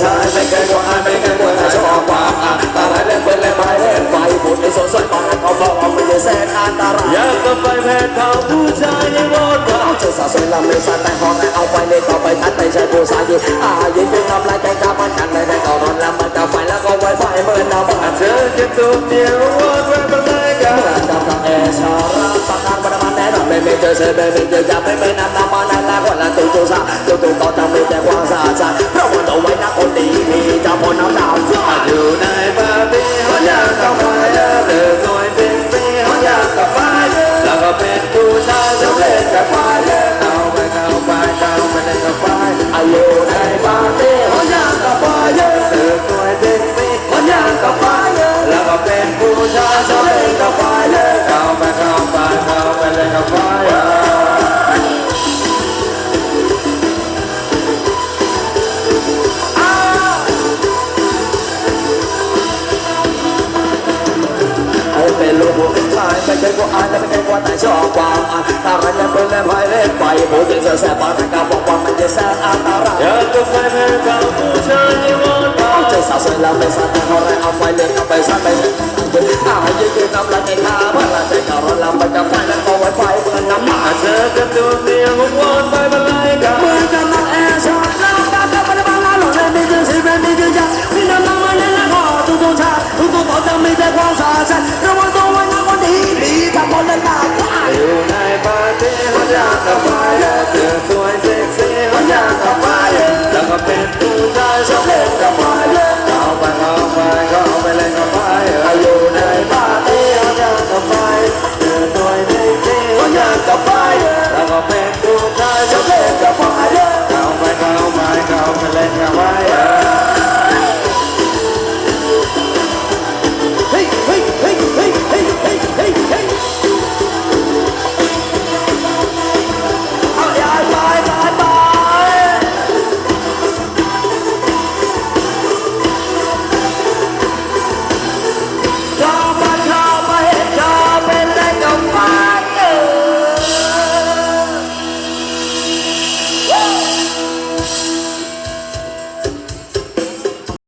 ชายไม่เคยกลัวอายไม่เคยกลัวแต่ชอบความอะอะไรเล่นเป็นเล่นไปเล่นไปพูดในโซเชียลตอนนั้นเขาบอกว่าไม่ใช่แสนอันตรายอยากจะไปแพ้เขาผู้ชายในรถเราเอาเจอสาวสวยลำไม่สันแต่พอแต่เอาไปเลยต่อไปทัดไม่ใช่ผู้ชายยิงอายิงเป็นทำลายใจกล้ามันกันเลยแต่ก็ร้อนแล้วมันจะไฟแล้วก็ไวไฟเหมือนน้ำมันเธอจะตัวเดียวรถไว้เป็นไรกันเมื่อดำกับแอชาราสักการบันมันแน่นอนไม่ไม่เจอเธอไม่ไม่เจอจะไม่ไม่นำน้ำมันนั่นคนละตัวตัวซาตัวตัวก็จะไม่แต่ความสะอาดเพราะว่าตัวไว้ จะพอน้ำดาวอยู่ในปาร์ตี้เขาอยากกับไปเธอสวยเป็นซีเขาอยากกับไปแล้วก็เป็นผู้ชายสำเร็จกับไฟเข้าไปเอาไปเอาไปเล่นกับไปอายุในปาร์ตี้เขาอยากกับไปเยอะเธอสวยเป็นซีเขาอยากกับไปแล้วก็เป็นผู้ชายเร็จกับไปายและไม่เคยกลัวแต่ชอบความอะถ้ารันยังเป็นเล่นไปเล่นไปผู้หญิงเสือแสบปากกาบอกว่ามันจะแสบอันตรายอยากจะไปแพ้เขาผู้ชายในรถเราเอาใจสาวสวยแล้วไม่สั่นแต่เขาแรงเอ จะทนนานกว่อยู่ในปาร์ตี้ฮอนยาก็ไฟเธอสวยเซ็กซี่ฮอนยาก็ไฟแล้วก็เป็นผู้ชายชอบเล่นกับไฟเข้าไปเข้าไปก็เาไปเล่นกับไฟอยู่ในปาร์ตี้ฮอนยาก็ไฟเธอสวยเซ็กซี่ฮอนยาก็ไฟแล้วก็เป็นผู้ชายชอบเล่นกับไฟเข้าไปเข้าไปก็เาไปเล่นกับไฟ